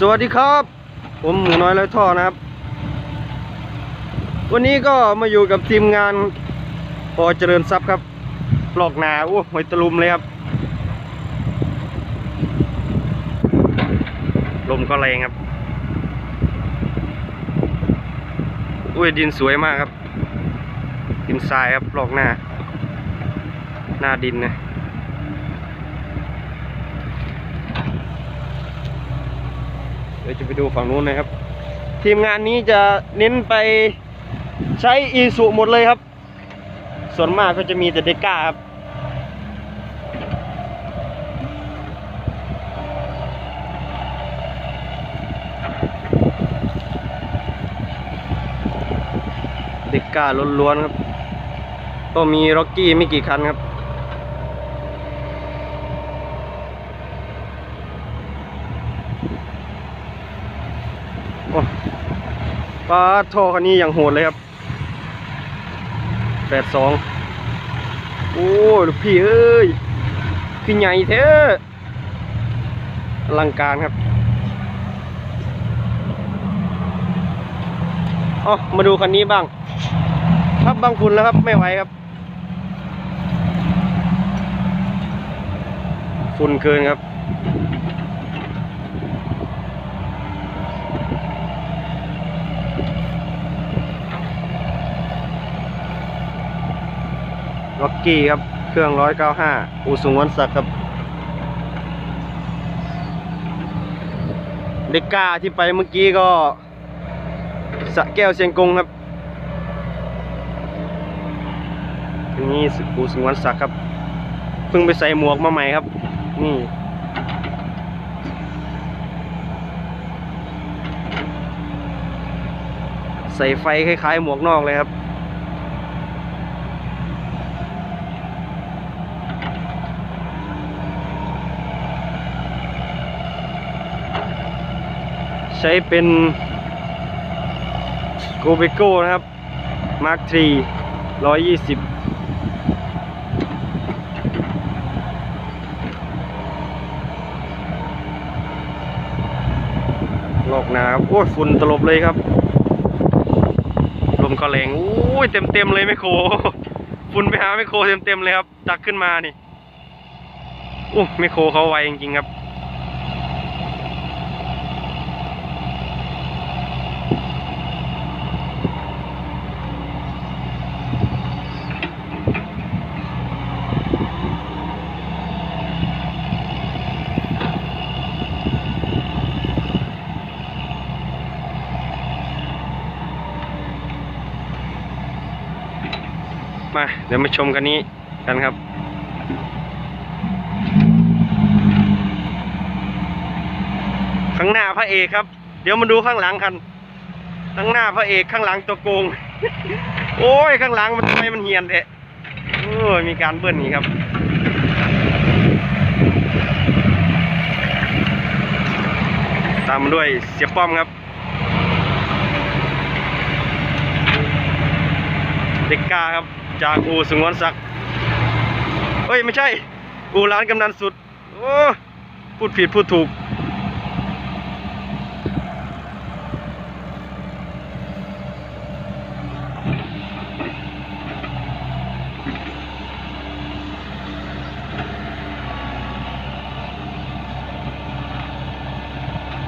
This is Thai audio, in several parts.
สวัสดีครับ ผมหมูน้อยและท่อนะครับ วันนี้ก็มาอยู่กับทีมงานปอเจริญทรัพย์ครับปลอกนาโอ้หอยตะลุมเลยครับ ลมก็แรงครับอุ้ยดินสวยมากครับ ดินทรายครับปลอกหน้า หน้าดินนะ เดี๋ยวจะไปดูฝั่งนู้นนะครับ ทีมงานนี้จะเน้นไปใช้อีสุหมดเลยครับ ส่วนมากก็จะมีแต่เดก้าครับเดก้าล้วนๆครับ ก็มีร็อกกี้ไม่กี่คันครับาท่อคันนี้อย่างโหดเลยครับแปดสองโอ้ลูกพี่เอ้ยคือใหญ่เท้อลังการครับอ๋อมาดูคันนี้บ้างครับบางฝุ่นแล้วครับ ไม่ไหวครับ ฝุ่นเกินครับ ล็อกกี้ครับ เครื่อง 195 อูสุงวันศักดิ์ครับเด็กก้าที่ไปเมื่อกี้ก็สะแก้วเชียงกงครับอันนี้อูสุงวันศักดิ์ครับ เพิ่งไปใส่หมวกมาใหม่ครับ นี่ใส่ไฟคล้ายๆ หมวกนอกเลยครับ ช้เป็นโกเบโก้นะครับมาร์คทรีร้อยยี่สิบลอกหนาครับ โอ้ยฝุ่นตลบเลยครับ ลมก็แรงโอ้ยเต็มเต็มเลยไม่โคฝุ่นไปหาไม่โคเต็มเต็มเลยครับจักขึ้นมานี่โอ้ไม่โคเขาไวจริงๆครับ ดี๋ยวมาชมกันนี้กันครับ ข้างหน้าพระเอกครับ เดี๋ยวมาดูข้างหลังกัน ข้างหน้าพระเอกข้างหลังตัวโกง โอ้ยข้างหลังมันทำไมมันเหียนแท้โอ้ยมีการเบิ้ลนี่ครับตามมาด้วยเสียป้อมครับ เด็กกาครับ จากอูสุงวนศักดิ์เอ้ย ไม่ใช่ อูร้านกำนันสุด โอ้พูดผิดพูดถูก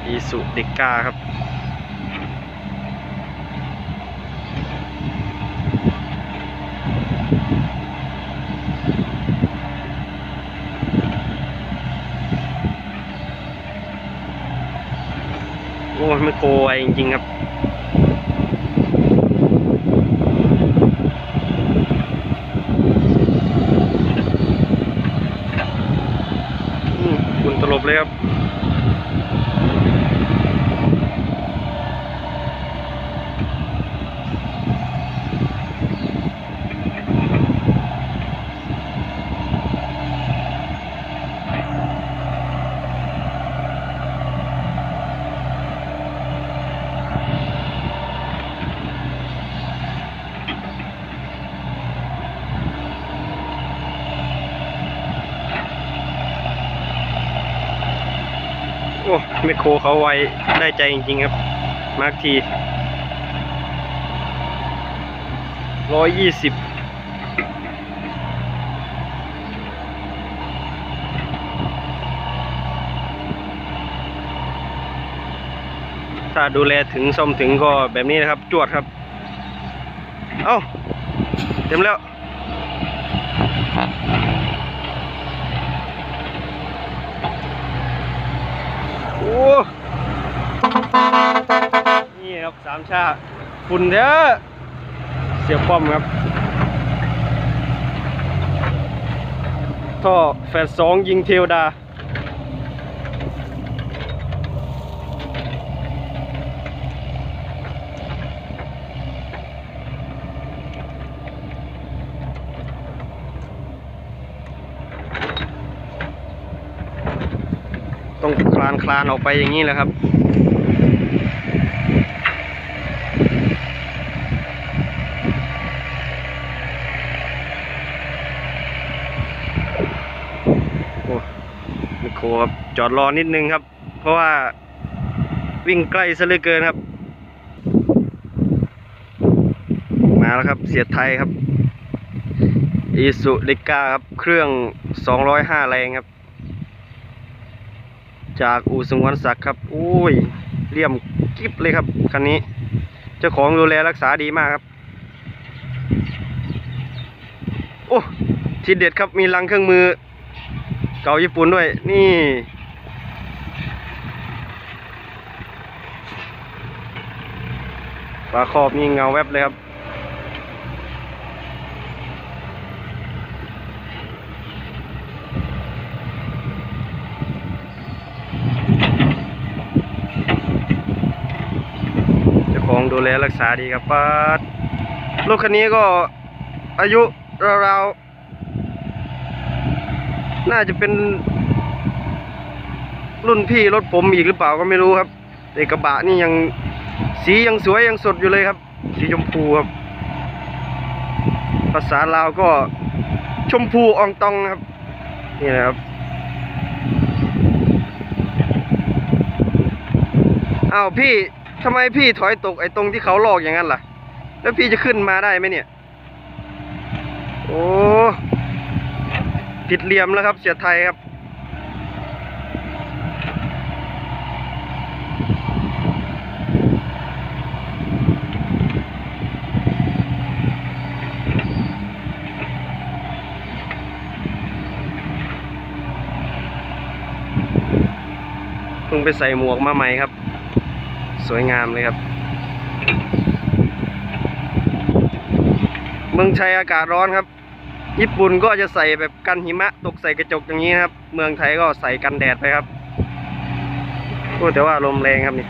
อีสุเด็กกาครับ โอ้ยไม่โคไว จริงๆครับอืมคุณตลบเลยครับ แมโครเขาไวได้ใจจริงๆครับ มาร์กทีร้อยยี่สิบถ้าดูแลถึงซ่อมถึงก็แบบนี้นะครับ จวดครับ เอ้า เต็มแล้ว นี่ครับสามชาฝุ่นเด้อเสียบป้อมครับ ท่อแฟดสองยิงเทวดา ลานคลานออกไปอย่างนี้แหละครับ โอ้ไมโคครับ จอดรอนิดนึงครับ เพราะว่าวิ่งใกล้ซะเหลือเกินครับ มาแล้วครับ เสียไทยครับอีสุเดก้าครับ เครื่อง 205 แรงครับ จากอู่สงวนศักดิ์ครับโอ้ยเลี่ยมกิบเลยครับคันนี้ เจ้าของดูแลรักษาดีมากครับ โอ้ทีเด็ดครับมีลังเครื่องมือ เก่าญี่ปุ่นด้วย นี่ฝาครอบนี่เงาแวบเลยครับ เจ้าของดู แลรักษาดีครับป้าดรถคันนี้ก็อายุราวๆน่าจะเป็น รุ่นพี่รถผมอีกหรือเปล่าก็ไม่รู้ครับแต่กระบะนี่ยังสียังสวยยังสดอยู่เลยครับ สีชมพูครับ ภาษาลาวก็ชมพูอองตองครับ นี่นะครับอ้าวพี่ ทำไมพี่ถอยตกไอ้ตรงที่เขาลอกอย่างนั้นล่ะ แล้วพี่จะขึ้นมาได้ไหมเนี่ย โอ้ผิดเหลี่ยมแล้วครับเสียไทยครับเพิ่งไปใส่หมวกมาใหม่ครับ สวยงามเลยครับเมืองไทยอากาศร้อนครับ ญี่ปุ่นก็จะใส่แบบกันหิมะตกใส่กระจกอย่างนี้นะครับ เมืองไทยก็ใส่กันแดดไปครับโอ้แต่ว่าลมแรงครับนี่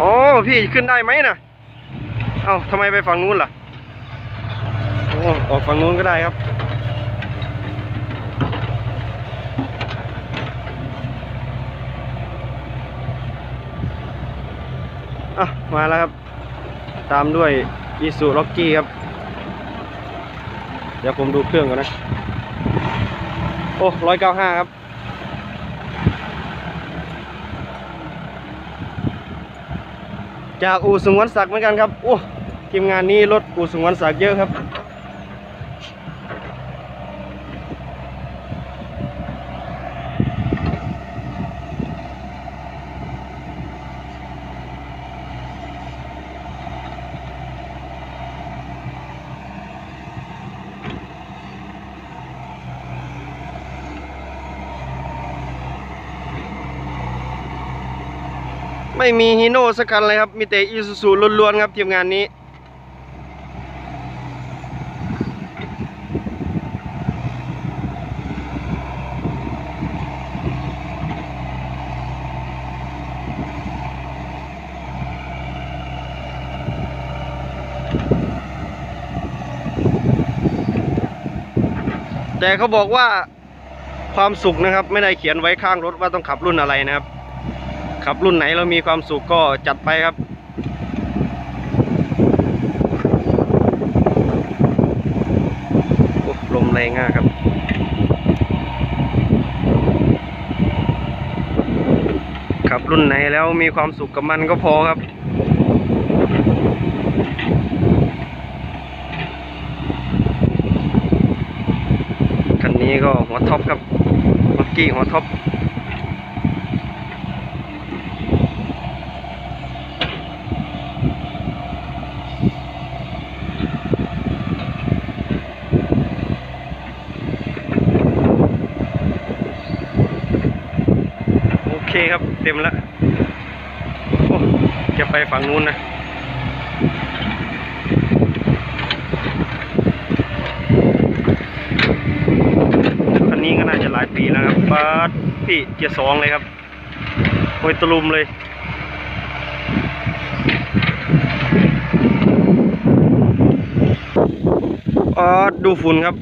อ๋อ พี่ขึ้นได้ไหมนะเอ้าทำไมไปฝั่งนู้นล่ะโอ้ออกฝั่งนู้นก็ได้ครับ อะ มาแล้วครับ ตามด้วยอีซูล็อกกี้ครับ เดี๋ยวผมดูเครื่องก่อนนะ โอ้ร้อยเก้าห้าครับ จากอู่สงวนศักดิ์เหมือนกันครับโอ้ทีมงานนี้รถอู่สงวนศักดิ์เยอะครับ ไม่มีฮีโน่สักคันเลยครับ มีแต่อีซูซูล้วนๆครับทีมงานนี้ แต่เขาบอกว่าความสุขนะครับ ไม่ได้เขียนไว้ข้างรถว่าต้องขับรุ่นอะไรนะครับ ขับรุ่นไหนเรามีความสุขก็จัดไปครับลมแรงมากครับขับรุ่นไหนแล้วมีความสุขกับมันก็พอครับคันนี้ก็หัวท็อปครับมักกี้หัวท็อป โอเคครับ เต็มแล้วโอ้จะไปฝั่งนู้นนะคันนี้ก็น่าจะหลายปีแล้วครับบาสพี่เกียร์สองเลยครับโอยตลุมเลยออดูฝุ่นครับ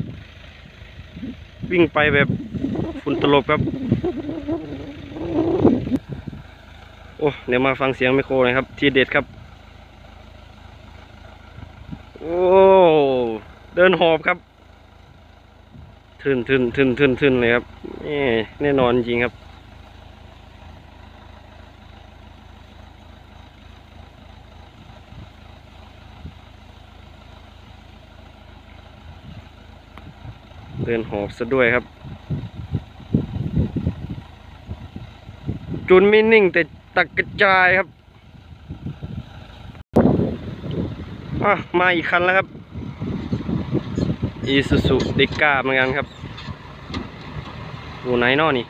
วิ่งไปแบบฝุ่นตลบครับ อ้เดี๋ยวมาฟังเสียงไมโครน่อยครับ ทีเด็ดครับ โอ้ เดินหอบครับ ทึนทึนทึนทึนทึนเลยครับนี่แน่นอนจริงครับเดินหอบซะด้วยครับ จุนไม่นิ่งแต่ ตักกระจายครับอะมาอีกคันแล้วครับอีซูซูดิก้าเหมือนกันครับอยู่ไหนนอนี่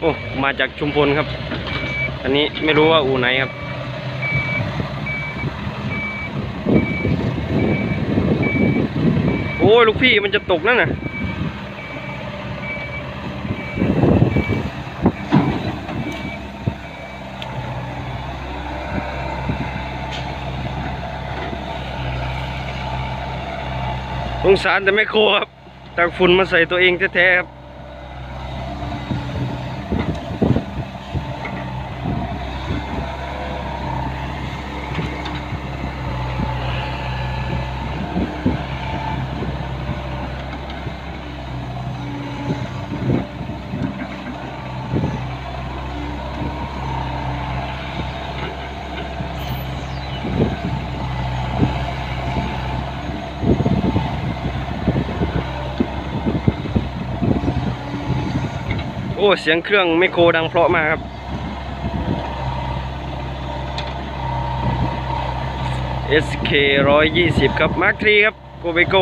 โอ้มาจากชุมพลครับ อันนี้ไม่รู้ว่าอู่ไหนครับ อ้ยลูกพี่มันจะตกนั่นน่ะสงสารแต่ไม่โคครับตักฝุ่นมาใส่ตัวเองแท้ๆครับ เสียงเครื่องไมโครดังเพราะมากครับ SK 120 ครับ Mark 3ครับโ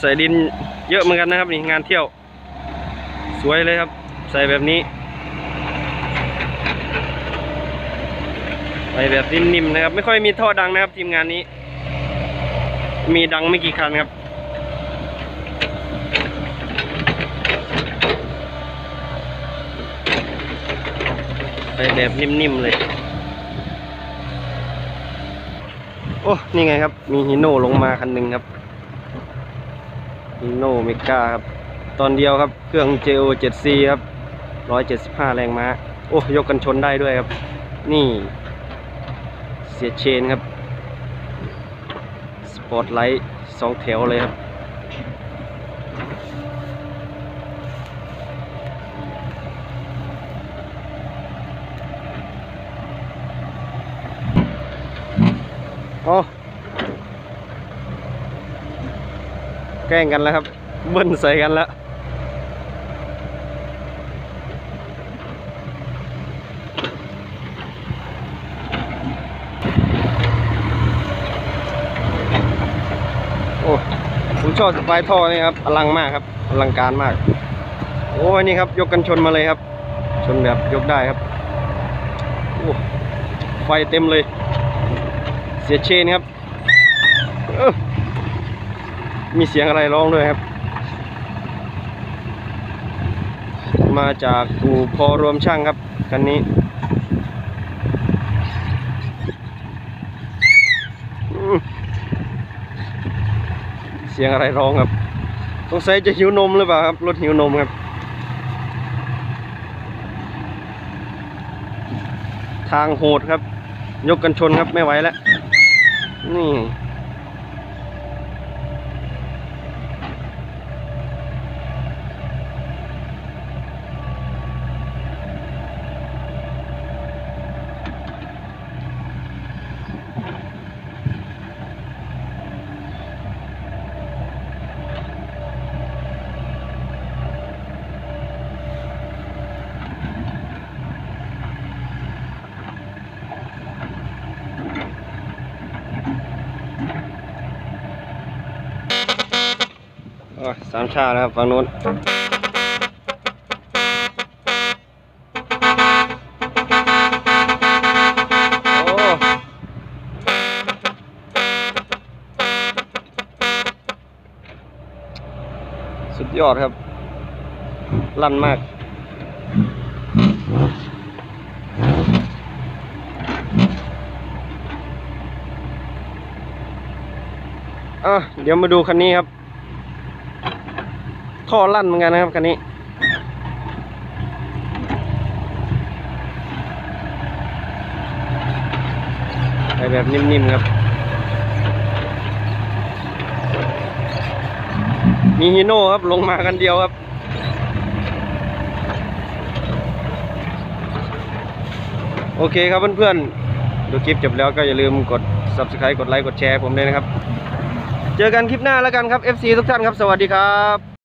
ใส่ดินเยอะเหมือนกันนะครับนี่งานเที่ยว สวยเลยครับ ใส่แบบนี้ ใส่แบบนิ่มๆนะครับ ไม่ค่อยมีท่อดังนะครับ ทีมงานนี้ มีดังไม่กี่คันครับใส่แบบนิ่มๆเลย โอ้ นี่ไงครับ มีฮิโน่ลงมาคันหนึ่งครับ โนเมกาครับ ตอนเดียวครับ เครื่อง JO 7C ครับ175 แรงม้า โอ้ยกกันชนได้ด้วยครับ นี่ เสียเชนครับ สปอตไลท์สองแถวเลยครับอ๋อ แก ล้งกันแล้วครับ เบิ้ลใส่กันแล้วโอ้ผมชอบสไปร์ท่อนี่ครับอลังมากครับอลังการมาก โอ้นี่ครับ ยกกันชนมาเลยครับ ชนแบบยกได้ครับโอ้ไฟเต็มเลย เสียเชนครับ มีเสียงอะไรร้องด้วยครับ มาจากอู่พอรวมช่างครับคันนี้เสียงอะไรร้องครับสงสัยจะหิวนมหรือเปล่าครับ รถหิวนมครับ ทางโหดครับ ยกกันชนครับไม่ไหวแล้ว นี่ สามชาแล้วครับฝั่งนู้นสุดยอดครับ ลั่นมากอะเดี๋ยวมาดูคันนี้ครับ ท่อลั่นเหมือนกันนะครับคันนี้ ไปแบบนิ่มๆครับ มีฮีโน่ครับลงมากันเดียวครับโอเคครับเพื่อนๆ ดูคลิปจบแล้วก็อย่าลืมกด subscribe กดไลค์ กดแชร์ผมด้วยนะครับ เจอกันคลิปหน้าแล้วกันครับ FC ทุกท่านครับ สวัสดีครับ